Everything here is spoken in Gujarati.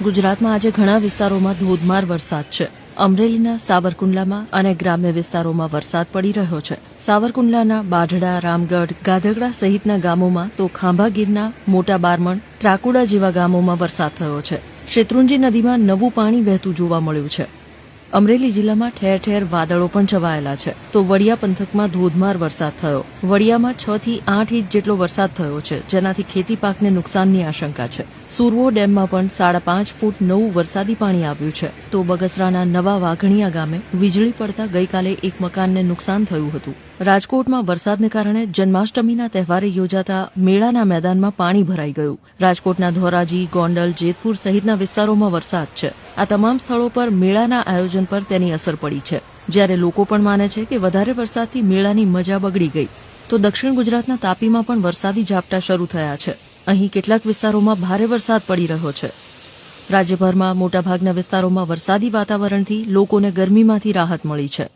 ગુજરાતમાં આજે ઘણા વિસ્તારોમાં ધોધમાર વરસાદ છે. અમરેલીના સાવરકુંડલામાં અને ગ્રામ્ય વિસ્તારોમાં વરસાદ પડી રહ્યો છે. સાવરકુંડલાના બાઢડા, રામગઢ, ગાધગડા સહિતના ગામોમાં તો ખાંભાગીરના મોટા બારમણ, ત્રાકુડા જેવા ગામોમાં વરસાદ થયો છે. શેત્રુંજી નદીમાં નવું પાણી વહેતું જોવા મળ્યું છે. અમરેલી જિલ્લામાં ઠેર ઠેર વાદળો પણ છવાયેલા છે. તો વડિયા પંથકમાં ધોધમાર વરસાદ થયો. વડિયામાં છ થી આઠ ઇંચ જેટલો વરસાદ થયો છે, જેનાથી ખેતી પાકને નુકસાનની આશંકા છે. સુરવો ડેમમાં પણ સાડા પાંચ ફૂટ નવું વરસાદી પાણી આવ્યું છે. તો બગસરાના નવા વાઘણિયા ગામે વીજળી પડતા ગઈકાલે એક મકાનને નુકસાન થયું હતું. રાજકોટમાં વરસાદને કારણે જન્માષ્ટમીના તહેવારે યોજાતા મેળાના મેદાનમાં પાણી ભરાઈ ગયું. રાજકોટના ધોરાજી, ગોંડલ, જેતપુર સહિતના વિસ્તારોમાં વરસાદ છે. આ તમામ સ્થળો પર મેળાના આયોજન પર તેની અસર પડી છે. જ્યારે લોકો પણ માને છે કે વધારે વરસાદથી મેળાની મજા બગડી ગઈ, તો દક્ષિણ ગુજરાતના તાપીમાં પણ વરસાદી ઝાપટા શરૂ થયા છે. અહીં કેટલાક વિસ્તારોમાં ભારે વરસાદ પડી રહ્યો છે. રાજ્યભરમાં મોટાભાગના વિસ્તારોમાં વરસાદી વાતાવરણથી લોકોને ગરમીમાંથી રાહત મળી છે.